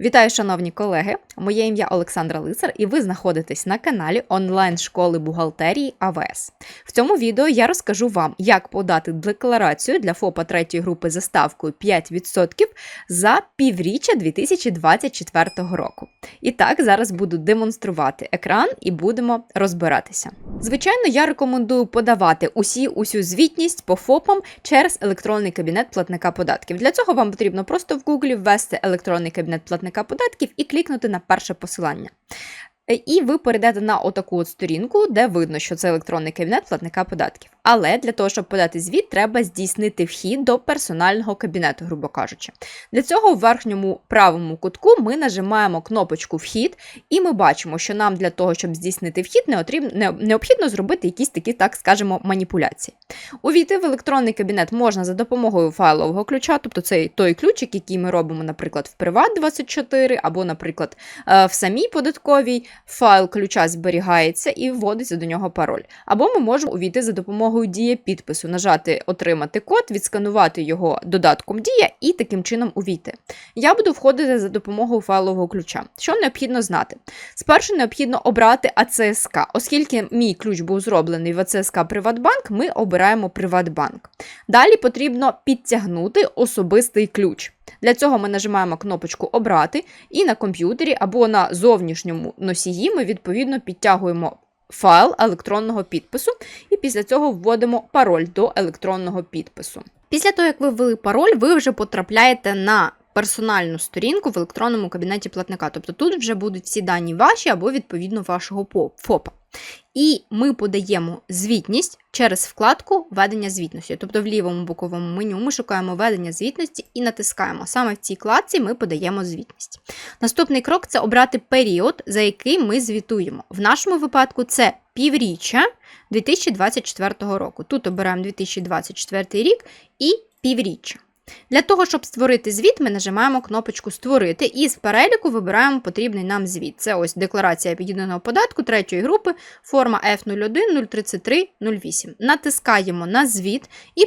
Вітаю, шановні колеги! Моє ім'я Олександра Лицар, і ви знаходитесь на каналі онлайн-школи бухгалтерії АВС. В цьому відео я розкажу вам, як подати декларацію для ФОПа третьої групи за ставкою 5% за півріччя 2024 року. І так, зараз буду демонструвати екран і будемо розбиратися. Звичайно, я рекомендую подавати усі усю звітність по ФОПам через електронний кабінет платника податків. Для цього вам потрібно просто в Google ввести електронний кабінет платника податків і клікнути на перше посилання. Е, І ви перейдете на отаку от сторінку, де видно, що це електронний кабінет платника податків. Але для того, щоб подати звіт, треба здійснити вхід до персонального кабінету, грубо кажучи. Для цього в верхньому правому кутку ми нажимаємо кнопочку Вхід, і ми бачимо, що нам для того, щоб здійснити вхід, необхідно зробити якісь такі, так скажемо, маніпуляції. Увійти в електронний кабінет можна за допомогою файлового ключа, тобто це той ключик, який ми робимо, наприклад, в Приват24, або, наприклад, е, в самій податковій файл ключа зберігається і вводиться до нього пароль. Або ми можемо увійти за допомогою дія підпису, нажати Отримати код, відсканувати його додатком Дія і таким чином увійти. Я буду входити за допомогою файлового ключа. Що необхідно знати? Спершу необхідно обрати АЦСК. Оскільки мій ключ був зроблений в АЦСК Приватбанк, ми обираємо Приватбанк. Далі потрібно підтягнути особистий ключ. Для цього ми нажимаємо кнопочку Обрати, і на комп'ютері або на зовнішньому носії ми відповідно підтягуємо файл електронного підпису, і після цього вводимо пароль до електронного підпису. Після того, як ви ввели пароль, ви вже потрапляєте на персональну сторінку в електронному кабінеті платника. Тобто тут вже будуть всі дані ваші або відповідно вашого ФОПа. І ми подаємо звітність через вкладку Ведення звітності. Тобто в лівому боковому меню ми шукаємо ведення звітності і натискаємо. Саме в цій кладці ми подаємо звітність. Наступний крок це обрати період, за який ми звітуємо. В нашому випадку це півріччя 2024 року. Тут обираємо 2024 рік і півріччя. Для того, щоб створити звіт, ми нажимаємо кнопочку Створити і з переліку вибираємо потрібний нам звіт. Це ось декларація під'єднаного податку третьої групи, форма F01 033 08. Натискаємо на звіт і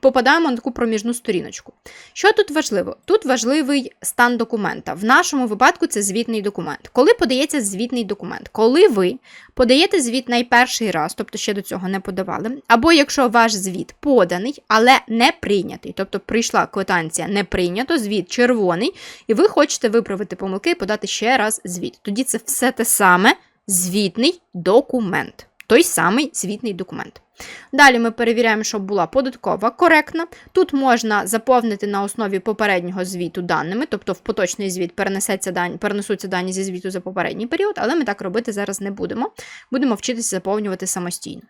попадаємо на таку проміжну сторіночку. Що тут важливо? Тут важливий стан документа. В нашому випадку це звітний документ. Коли подається звітний документ? Коли ви подаєте звіт найперший раз, тобто ще до цього не подавали, або якщо ваш звіт поданий, але не прийнятий, тобто прийшла квитанція не прийнято, звіт червоний, і ви хочете виправити помилки і подати ще раз звіт. Тоді це все те саме звітний документ. Той самий звітний документ. Далі ми перевіряємо, щоб була податкова коректна. Тут можна заповнити на основі попереднього звіту даними, тобто в поточний звіт перенесеться дані, перенесуться дані зі звіту за попередній період, але ми так робити зараз не будемо. Будемо вчитися заповнювати самостійно.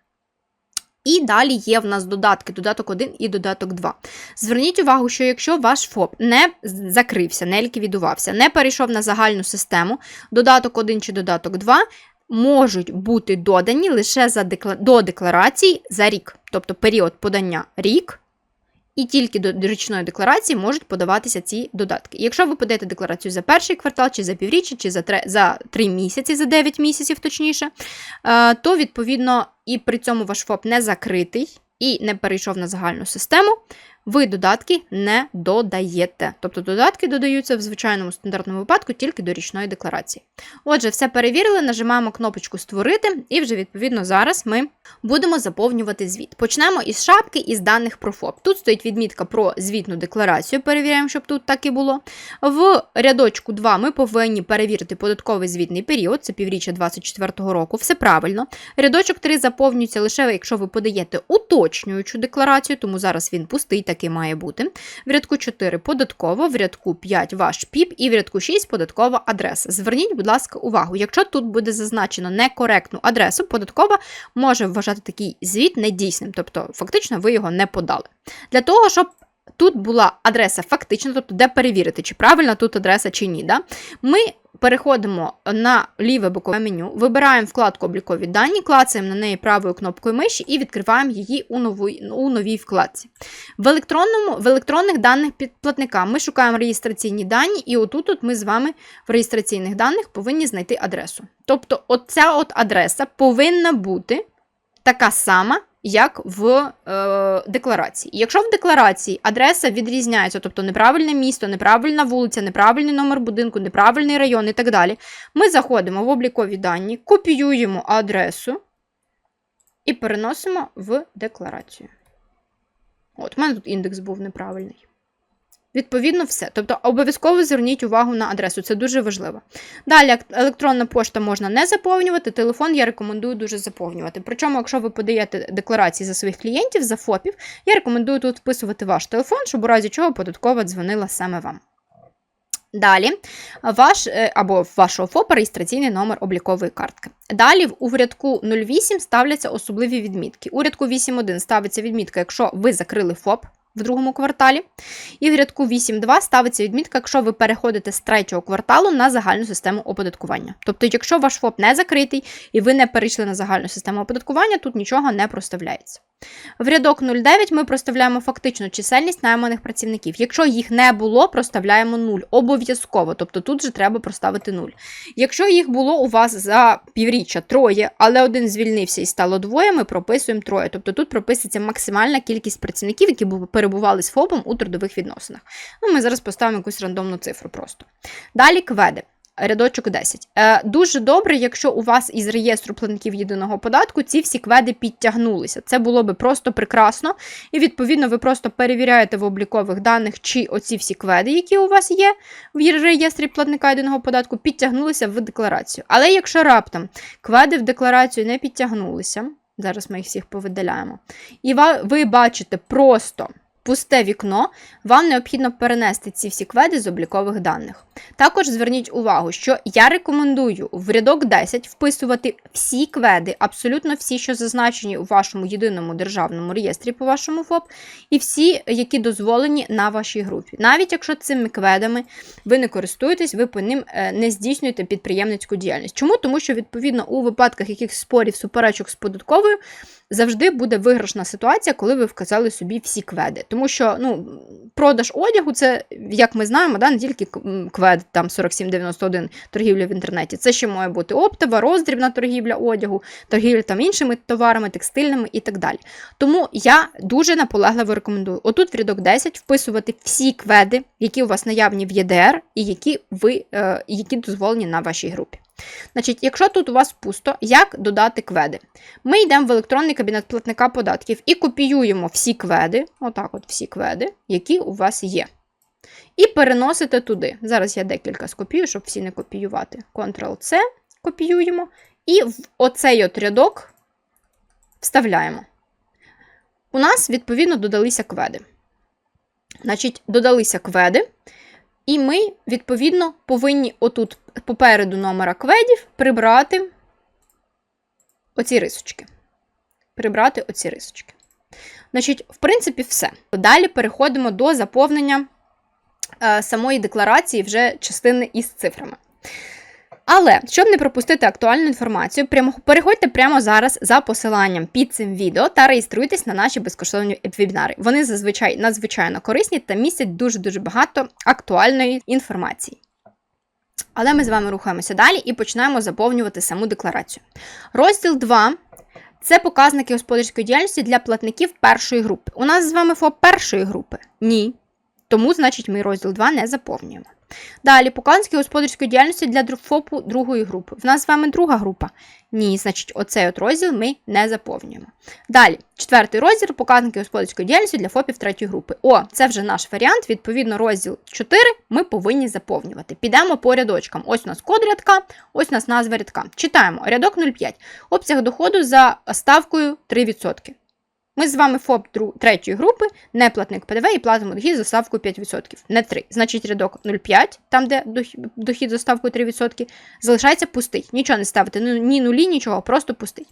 І далі є в нас додатки, додаток 1 і додаток 2. Зверніть увагу, що якщо ваш ФОП не закрився, не ліквідувався, не перейшов на загальну систему, додаток 1 чи додаток 2 можуть бути додані лише за декла... до декларації за рік, тобто період подання рік. І тільки до річної декларації можуть подаватися ці додатки. Якщо ви подаєте декларацію за перший квартал, чи за півріччя, чи за три, за 3 місяці, за 9 місяців точніше, е, то відповідно і при цьому ваш ФОП не закритий і не перейшов на загальну систему, ви додатки не додаєте. Тобто додатки додаються в звичайному стандартному випадку тільки до річної декларації. Отже, все перевірили, нажимаємо кнопочку Створити, і вже відповідно зараз ми будемо заповнювати звіт. Почнемо із шапки із даних про ФОП. Тут стоїть відмітка про звітну декларацію. Перевіряємо, щоб тут так і було. В рядочку 2 ми повинні перевірити податковий звітний період, це півріччя 2024 року. Все правильно. Рядочок 3 заповнюється лише якщо ви подаєте уточнюючу декларацію, тому зараз він пустий, такий має бути. В рядку 4 податково, в рядку 5 ваш ПІП і в рядку 6 податкова адреса. Зверніть, будь ласка, увагу. Якщо тут буде зазначено некоректну адресу, податкова може вважати такий звіт недійсним, тобто фактично ви його не подали. Для того, щоб тут була адреса фактична, тобто де перевірити, чи правильна тут адреса чи ні. Да? Ми переходимо на ліве бокове меню, вибираємо вкладку облікові дані, клацаємо на неї правою кнопкою миші і відкриваємо її у новій, у новій вкладці. В, електронному, в електронних даних підплатника ми шукаємо реєстраційні дані, і отут от ми з вами в реєстраційних даних повинні знайти адресу. Тобто, оця от адреса повинна бути така сама, як в е, декларації. Якщо в декларації адреса відрізняється, тобто неправильне місто, неправильна вулиця, неправильний номер будинку, неправильний район і так далі, ми заходимо в облікові дані, копіюємо адресу і переносимо в декларацію. От, у мене тут індекс був неправильний. Відповідно, все. Тобто обов'язково зверніть увагу на адресу, це дуже важливо. Далі, електронна пошта можна не заповнювати, телефон я рекомендую дуже заповнювати. Причому, якщо ви подаєте декларації за своїх клієнтів, за ФОПів, я рекомендую тут вписувати ваш телефон, щоб у разі чого податкова дзвонила саме вам. Далі, ваш е, або вашого ФОПа реєстраційний номер облікової картки. Далі у рядку 08 ставляться особливі відмітки. У рядку 8.1 ставиться відмітка, якщо ви закрили ФОП в другому кварталі. І в рядку 8.2 ставиться відмітка, якщо ви переходите з третього кварталу на загальну систему оподаткування. Тобто, якщо ваш ФОП не закритий і ви не перейшли на загальну систему оподаткування, тут нічого не проставляється. В рядок 09 ми проставляємо фактичну чисельність найманих працівників. Якщо їх не було, проставляємо 0. Обов'язково. Тобто тут же треба проставити 0. Якщо їх було у вас за півріччя троє, але один звільнився і стало двоє, ми прописуємо троє. Тобто тут прописується максимальна кількість працівників, які бу- перебували з ФОПом у трудових відносинах. Ну, ми зараз поставимо якусь рандомну цифру просто. Далі кведи. Рядочок 10. Е, дуже добре, якщо у вас із реєстру платників єдиного податку ці всі кведи підтягнулися. Це було би просто прекрасно. І відповідно ви просто перевіряєте в облікових даних, чи оці всі кведи, які у вас є в реєстрі платника єдиного податку, підтягнулися в декларацію. Але якщо раптом кведи в декларацію не підтягнулися, зараз ми їх всіх повидаляємо, і ви бачите просто. Пусте вікно, вам необхідно перенести ці всі кведи з облікових даних. Також зверніть увагу, що я рекомендую в рядок 10 вписувати всі кведи, абсолютно всі, що зазначені у вашому єдиному державному реєстрі по вашому ФОП, і всі, які дозволені на вашій групі. Навіть якщо цими кведами ви не користуєтесь, ви по ним е, не здійснюєте підприємницьку діяльність. Чому? Тому що, відповідно, у випадках якихось спорів, суперечок з податковою, завжди буде виграшна ситуація, коли ви вказали собі всі кведи. Тому що ну, продаж одягу це, як ми знаємо, да, не тільки квед там 4791 торгівля в інтернеті. Це ще має бути оптова, роздрібна торгівля одягу, торгівля там іншими товарами, текстильними і так далі. Тому я дуже наполегливо рекомендую. Отут в рядок 10 вписувати всі кведи, які у вас наявні в ЄДР, і які ви е, які дозволені на вашій групі. Значить, якщо тут у вас пусто, як додати кведи? Ми йдемо в електронний кабінет платника податків і копіюємо всі кведи, отак от всі кведи, які у вас є. І переносите туди. Зараз я декілька скопію, щоб всі не копіювати. Ctrl-C копіюємо. І в оцей от рядок вставляємо. У нас, відповідно, додалися кведи. Значить, додалися кведи. І ми, відповідно, повинні отут попереду номера кведів прибрати оці рисочки. Прибрати оці рисочки. Значить, в принципі, все. Далі переходимо до заповнення е, самої декларації вже частини із цифрами. Але щоб не пропустити актуальну інформацію, прямо переходьте прямо зараз за посиланням під цим відео та реєструйтесь на наші безкоштовні вебінари. Вони зазвичай надзвичайно корисні та містять дуже-дуже багато актуальної інформації. Але ми з вами рухаємося далі і починаємо заповнювати саму декларацію. Розділ 2 це показники господарської діяльності для платників першої групи. У нас з вами ФОП першої групи? Ні. Тому, значить, ми розділ 2 не заповнюємо. Далі, показники господарської діяльності для ФОПу другої групи. В нас з вами друга група. Ні, значить, оцей от розділ ми не заповнюємо. Далі, четвертий розділ показники господарської діяльності для ФОПів третьої групи. О, це вже наш варіант. Відповідно, розділ 4 ми повинні заповнювати. Підемо по рядочкам. Ось у нас код рядка, ось у нас назва рядка. Читаємо рядок 05. Обсяг доходу за ставкою 3%. Ми з вами ФОП третьої групи, не платник ПДВ і платимо дохід за ставкою 5%. Не 3. Значить, рядок 0,5, там де дохід за ставкою 3%, залишається пустий. Нічого не ставити, ну, ні нулі, нічого, просто пустий.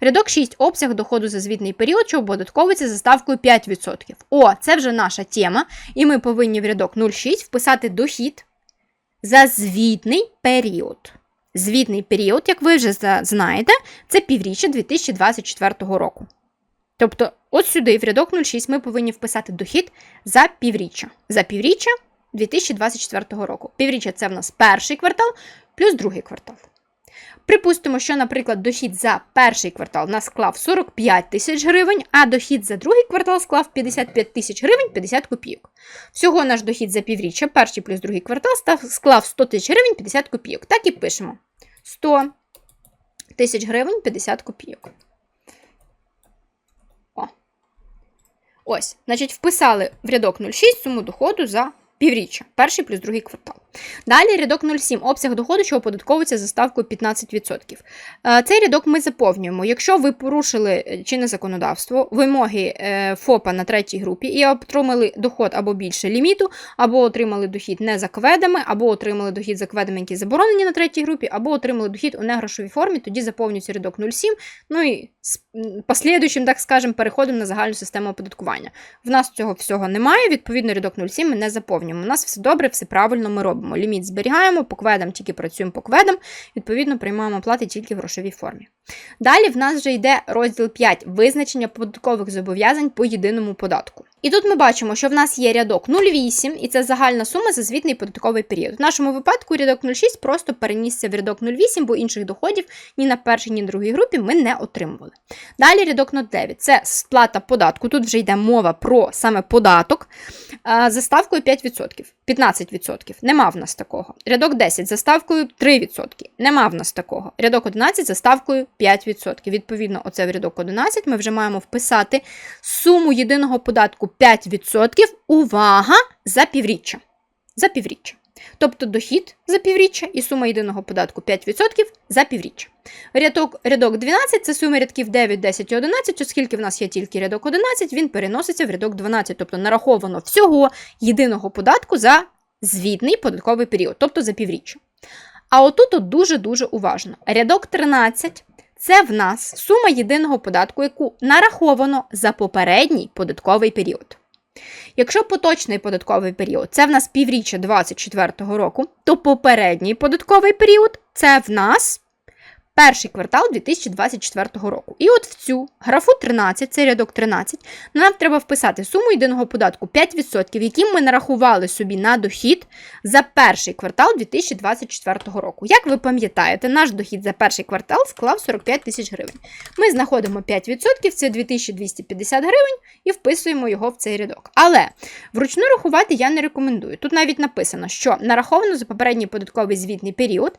Рядок 6. Обсяг доходу за звітний період, що оподатковується за ставкою 5%. О, це вже наша тема, і ми повинні в рядок 0,6 вписати дохід за звітний період. Звітний період, як ви вже знаєте, це півріччя 2024 року. Тобто, от сюди, в рядок 06, ми повинні вписати дохід за півріччя. За півріччя 2024 року. Півріччя це в нас перший квартал плюс другий квартал. Припустимо, що, наприклад, дохід за перший квартал в нас склав 45 тисяч гривень, а дохід за другий квартал склав 55 тисяч гривень 50 копійок. Всього наш дохід за півріччя, перший плюс другий квартал, склав 100 тисяч гривень 50 копійок. Так і пишемо. 100 тисяч гривень 50 копійок. Ось, значить, вписали в рядок 06 суму доходу за півріччя, перший плюс другий квартал. Далі рядок 07, обсяг доходу, що оподатковується за ставкою 15%. Е, Цей рядок ми заповнюємо. Якщо ви порушили е, чинне законодавство, вимоги е, ФОПа на третій групі і отримали доход або більше ліміту, або отримали дохід не за кведами, або отримали дохід за кведами, які заборонені на третій групі, або отримали дохід у негрошовій формі, тоді заповнюється рядок 07, ну і з послідуючим, так скажемо, переходом на загальну систему оподаткування. В нас цього всього немає, відповідно, рядок 07 ми не заповнюємо. У нас все добре, все правильно ми робимо. Ліміт зберігаємо, по кведам тільки працюємо по кведам, відповідно, приймаємо плати тільки в грошовій формі. Далі в нас вже йде розділ 5 визначення податкових зобов'язань по єдиному податку. І тут ми бачимо, що в нас є рядок 0,8, і це загальна сума за звітний податковий період. В нашому випадку рядок 0,6 просто перенісся в рядок 0,8, бо інших доходів ні на першій, ні на другій групі ми не отримували. Далі рядок 0,9 це сплата податку. Тут вже йде мова про саме податок за ставкою 5%, 15%. Нема в нас такого. Рядок 10 за ставкою 3%. Нема в нас такого. Рядок 11 за ставкою 5%. Відповідно, оце в рядок 11 ми вже маємо вписати суму єдиного податку 5%. Увага! За півріччя. За півріччя. Тобто дохід за півріччя і сума єдиного податку 5% за півріччя. Рядок, рядок 12 це сума рядків 9, 10 і 11, оскільки в нас є тільки рядок 11, він переноситься в рядок 12, тобто нараховано всього єдиного податку за звітний податковий період, тобто за півріччя. А отут дуже-дуже уважно. Рядок 13 це в нас сума єдиного податку, яку нараховано за попередній податковий період. Якщо поточний податковий період це в нас півріччя 2024 року, то попередній податковий період це в нас перший квартал 2024 року. І от в цю графу 13, це рядок 13, нам треба вписати суму єдиного податку 5%, які ми нарахували собі на дохід за перший квартал 2024 року. Як ви пам'ятаєте, наш дохід за перший квартал склав 45 тисяч гривень. Ми знаходимо 5%, це 2250 гривень, і вписуємо його в цей рядок. Але вручну рахувати я не рекомендую. Тут навіть написано, що нараховано за попередній податковий звітний період.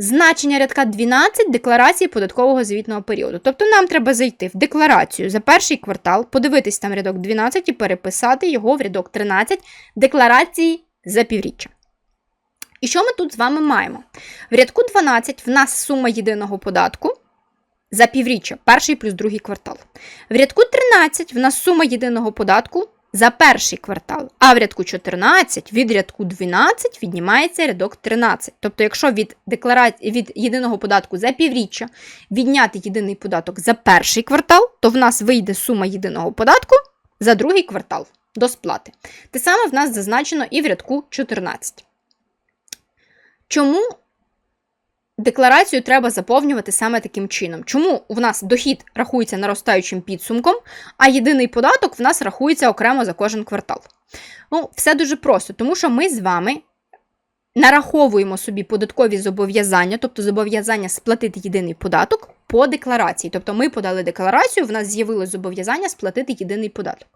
Значення рядка 12 декларації податкового звітного періоду. Тобто нам треба зайти в декларацію за перший квартал, подивитись там рядок 12 і переписати його в рядок 13 декларації за півріччя. І що ми тут з вами маємо? В рядку 12 в нас сума єдиного податку за півріччя, перший плюс другий квартал. В рядку 13 в нас сума єдиного податку за перший квартал, а в рядку 14 від рядку 12 віднімається рядок 13. Тобто, якщо від декларації від єдиного податку за півріччя відняти єдиний податок за перший квартал, то в нас вийде сума єдиного податку за другий квартал до сплати. Те саме в нас зазначено і в рядку 14. Чому декларацію треба заповнювати саме таким чином? Чому в нас дохід рахується наростаючим підсумком, а єдиний податок в нас рахується окремо за кожен квартал? Ну, все дуже просто, тому що ми з вами нараховуємо собі податкові зобов'язання, тобто зобов'язання сплатити єдиний податок по декларації. Тобто ми подали декларацію, в нас з'явилось зобов'язання сплатити єдиний податок.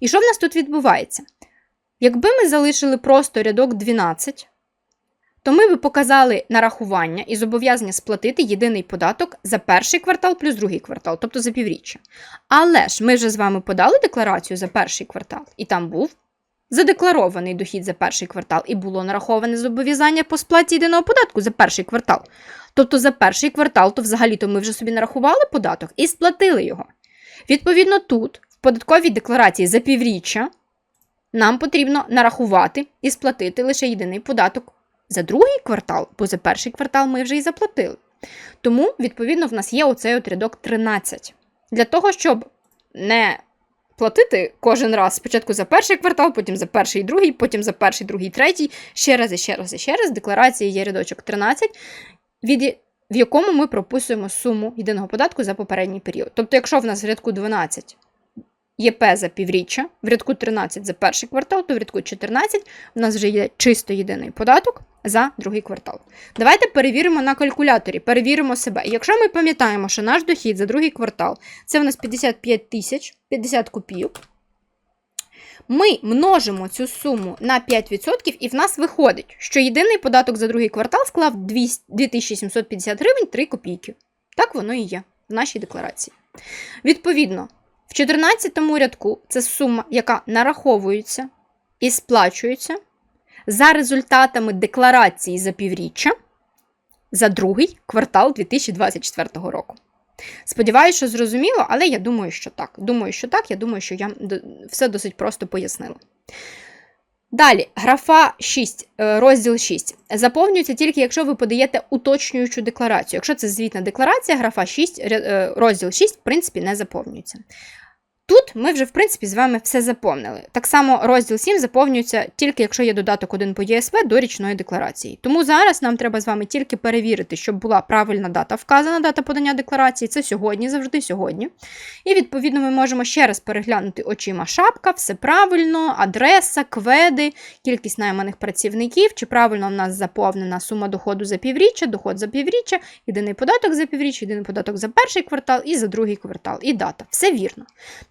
І що в нас тут відбувається? Якби ми залишили просто рядок 12, то ми би показали нарахування і зобов'язання сплатити єдиний податок за перший квартал плюс другий квартал, тобто за півріччя. Але ж ми вже з вами подали декларацію за перший квартал, і там був задекларований дохід за перший квартал, і було нараховане зобов'язання по сплаті єдиного податку за перший квартал. Тобто за перший квартал, то взагалі-то ми вже собі нарахували податок і сплатили його. Відповідно, тут, в податковій декларації за півріччя, нам потрібно нарахувати і сплатити лише єдиний податок за другий квартал, бо за перший квартал ми вже і заплатили. Тому, відповідно, в нас є оцей от рядок 13. Для того, щоб не платити кожен раз спочатку за перший квартал, потім за перший і другий, потім за перший, другий, третій, ще раз і ще раз і ще раз. В декларації є рядочок 13, від, в якому ми прописуємо суму єдиного податку за попередній період. Тобто, якщо в нас в рядку 12 ЄП за півріччя, в рядку 13 за перший квартал, то в рядку 14 у нас вже є чисто єдиний податок за другий квартал. Давайте перевіримо на калькуляторі, перевіримо себе. Якщо ми пам'ятаємо, що наш дохід за другий квартал це в нас 55 тисяч 50 копійок. Ми множимо цю суму на 5%, і в нас виходить, що єдиний податок за другий квартал склав 2750 гривень 3 копійки. Так воно і є в нашій декларації. Відповідно, в 14 рядку це сума, яка нараховується і сплачується за результатами декларації за півріччя за другий квартал 2024 року. Сподіваюся, що зрозуміло, але я думаю, що так. Думаю, що так, я думаю, що я все досить просто пояснила. Далі, графа 6, е, розділ 6. Заповнюється тільки, якщо ви подаєте уточнюючу декларацію. Якщо це звітна декларація, графа 6, е, розділ 6, в принципі, не заповнюється. Тут ми вже, в принципі, з вами все заповнили. Так само розділ 7 заповнюється тільки якщо є додаток 1 по ЄСВ до річної декларації. Тому зараз нам треба з вами тільки перевірити, щоб була правильна дата вказана, дата подання декларації. Це сьогодні, завжди сьогодні. І відповідно ми можемо ще раз переглянути очима шапка, все правильно, адреса, кведи, кількість найманих працівників, чи правильно в нас заповнена сума доходу за півріччя, доход за півріччя, єдиний податок за півріччя, єдиний податок за перший квартал і за другий квартал. І дата. Все вірно.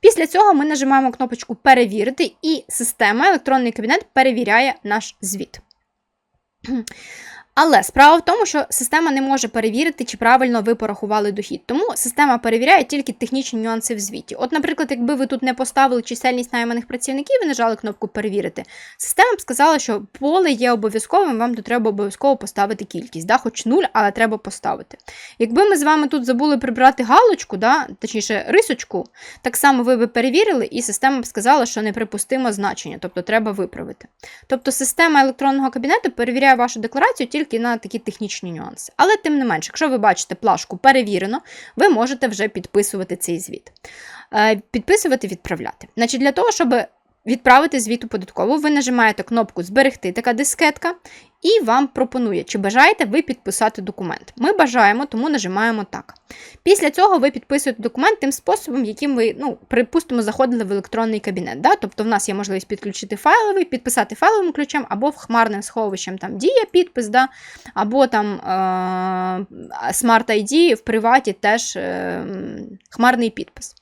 Після цього ми нажимаємо кнопочку Перевірити, і система електронний кабінет перевіряє наш звіт. Але справа в тому, що система не може перевірити, чи правильно ви порахували дохід. Тому система перевіряє тільки технічні нюанси в звіті. От, наприклад, якби ви тут не поставили чисельність найманих працівників і нажали кнопку перевірити, система б сказала, що поле є обов'язковим, вам тут треба обов'язково поставити кількість, да? хоч нуль, але треба поставити. Якби ми з вами тут забули прибрати галочку, да? точніше рисочку, так само ви би перевірили, і система б сказала, що неприпустимо значення, тобто треба виправити. Тобто система електронного кабінету перевіряє вашу декларацію тільки на такі технічні нюанси. Але, тим не менше, якщо ви бачите плашку перевірено, ви можете вже підписувати цей звіт. Е, підписувати, відправляти. Значить, Для того, щоб відправити звіт у податкову, ви нажимаєте кнопку Зберегти така дискетка, і вам пропонує, чи бажаєте ви підписати документ. Ми бажаємо, тому нажимаємо так. Після цього ви підписуєте документ тим способом, яким ви, ну, припустимо, заходили в електронний кабінет. Да? Тобто в нас є можливість підключити файловий, підписати файловим ключем, або в хмарним сховищем там дія підпис, да? або там е- Smart ID в приваті теж е- хмарний підпис.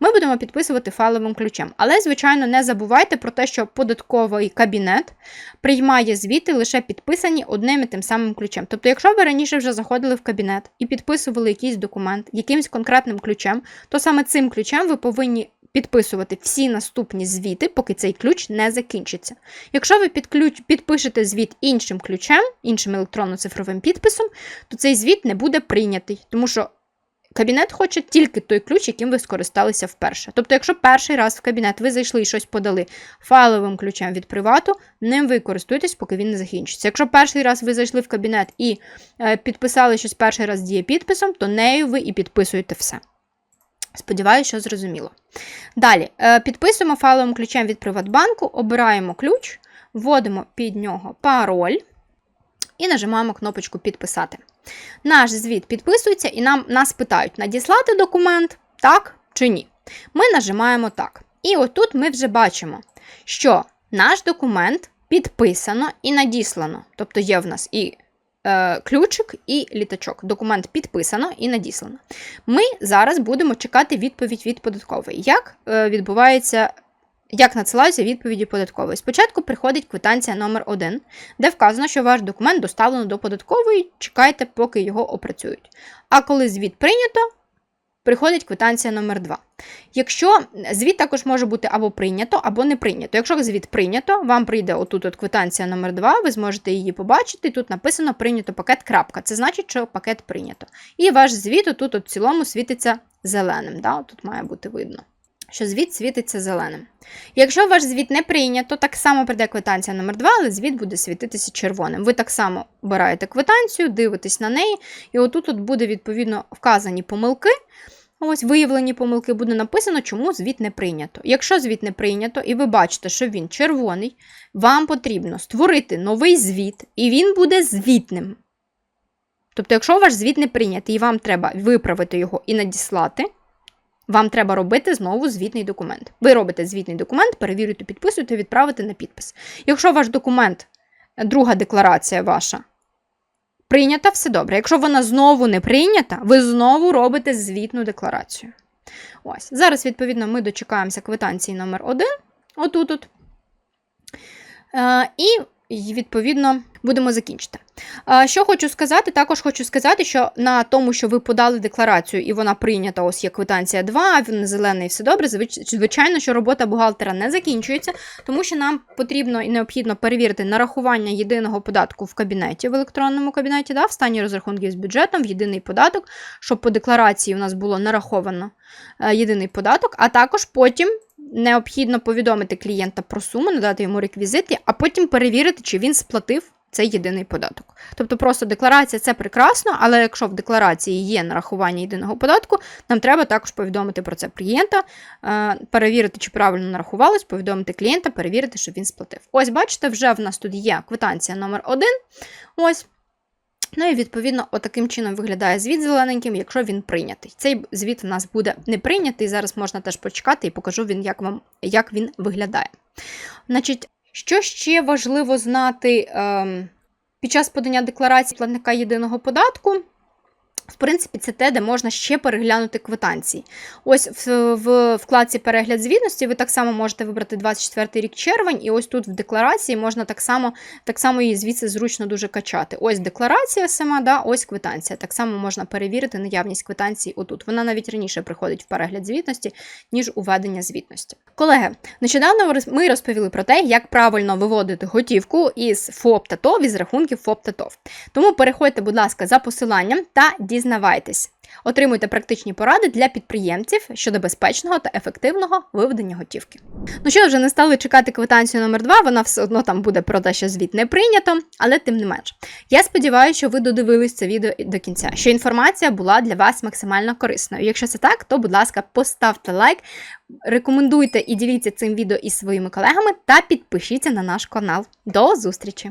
Ми будемо підписувати файловим ключем. Але, звичайно, не забувайте про те, що податковий кабінет приймає звіти лише підписані одним і тим самим ключем. Тобто, якщо ви раніше вже заходили в кабінет і підписували якийсь документ якимось конкретним ключем, то саме цим ключем ви повинні. Підписувати всі наступні звіти, поки цей ключ не закінчиться. Якщо ви підключ, підпишете звіт іншим ключем, іншим електронно-цифровим підписом, то цей звіт не буде прийнятий, тому що Кабінет хоче тільки той ключ, яким ви скористалися вперше. Тобто, якщо перший раз в кабінет ви зайшли і щось подали файловим ключем від привату, ним ви користуєтесь, поки він не закінчиться. Якщо перший раз ви зайшли в кабінет і е, підписали щось перший раз діє підписом, то нею ви і підписуєте все. Сподіваюся, що зрозуміло. Далі, е, підписуємо файловим ключем від Приватбанку, обираємо ключ, вводимо під нього пароль і нажимаємо кнопочку Підписати. Наш звіт підписується, і нам нас питають, надіслати документ, так чи ні. Ми нажимаємо так. І отут ми вже бачимо, що наш документ підписано і надіслано. Тобто є в нас і е, ключик, і літачок. Документ підписано і надіслано. Ми зараз будемо чекати відповідь від податкової. Як е, відбувається як надсилаються відповіді податкової? Спочатку приходить квитанція номер 1 де вказано, що ваш документ доставлено до податкової, чекайте, поки його опрацюють. А коли звіт прийнято, приходить квитанція номер 2 Якщо звіт також може бути або прийнято, або не прийнято. Якщо звіт прийнято, вам прийде отут от квитанція номер 2 ви зможете її побачити. Тут написано прийнято пакет. крапка. Це значить, що пакет прийнято. І ваш звіт отут от в цілому світиться зеленим. Да? Тут має бути видно що звіт світиться зеленим. Якщо ваш звіт не прийнято, так само прийде квитанція номер 2 але звіт буде світитися червоним. Ви так само обираєте квитанцію, дивитесь на неї, і отут от буде відповідно вказані помилки. Ось виявлені помилки буде написано, чому звіт не прийнято. Якщо звіт не прийнято, і ви бачите, що він червоний, вам потрібно створити новий звіт, і він буде звітним. Тобто, якщо ваш звіт не прийнятий, і вам треба виправити його і надіслати, вам треба робити знову звітний документ. Ви робите звітний документ, перевірюєте, підписуєте, відправите на підпис. Якщо ваш документ, друга декларація ваша, прийнята, все добре. Якщо вона знову не прийнята, ви знову робите звітну декларацію. Ось. Зараз, відповідно, ми дочекаємося квитанції номер 1 отут. -от. Е, і і, відповідно, будемо закінчити. Що хочу сказати, також хочу сказати, що на тому, що ви подали декларацію, і вона прийнята, ось є квитанція 2, він зелений, все добре. Звичайно, що робота бухгалтера не закінчується, тому що нам потрібно і необхідно перевірити нарахування єдиного податку в кабінеті, в електронному кабінеті, да, в стані розрахунків з бюджетом, в єдиний податок, щоб по декларації у нас було нараховано е, єдиний податок, а також потім необхідно повідомити клієнта про суму, надати йому реквізити, а потім перевірити, чи він сплатив цей єдиний податок. Тобто просто декларація це прекрасно, але якщо в декларації є нарахування єдиного податку, нам треба також повідомити про це клієнта, е, перевірити, чи правильно нарахувалось, повідомити клієнта, перевірити, що він сплатив. Ось, бачите, вже в нас тут є квитанція номер 1 Ось. Ну і відповідно, отаким чином виглядає звіт зелененьким, якщо він прийнятий. Цей звіт у нас буде не прийнятий. Зараз можна теж почекати і покажу він, як вам як він виглядає. Значить, що ще важливо знати ем, під час подання декларації платника єдиного податку? В принципі, це те, де можна ще переглянути квитанції. Ось в, в вкладці перегляд звітності ви так само можете вибрати 24 рік червень, і ось тут в декларації можна так само так само її звідси зручно дуже качати. Ось декларація сама, да, ось квитанція. Так само можна перевірити наявність квитанції отут. Вона навіть раніше приходить в перегляд звітності, ніж уведення звітності. Колеги, нещодавно ми розповіли про те, як правильно виводити готівку із ФОП та ТОВ, із рахунків ФОП та ТОВ. Тому переходьте, будь ласка, за посиланням та дізнайтеся дізнавайтесь. Отримуйте практичні поради для підприємців щодо безпечного та ефективного виведення готівки. Ну що, вже не стали чекати квитанцію номер 2 вона все одно там буде про те, що звіт не прийнято, але тим не менш. Я сподіваюся, що ви додивились це відео до кінця, що інформація була для вас максимально корисною. Якщо це так, то, будь ласка, поставте лайк, рекомендуйте і діліться цим відео із своїми колегами та підпишіться на наш канал. До зустрічі!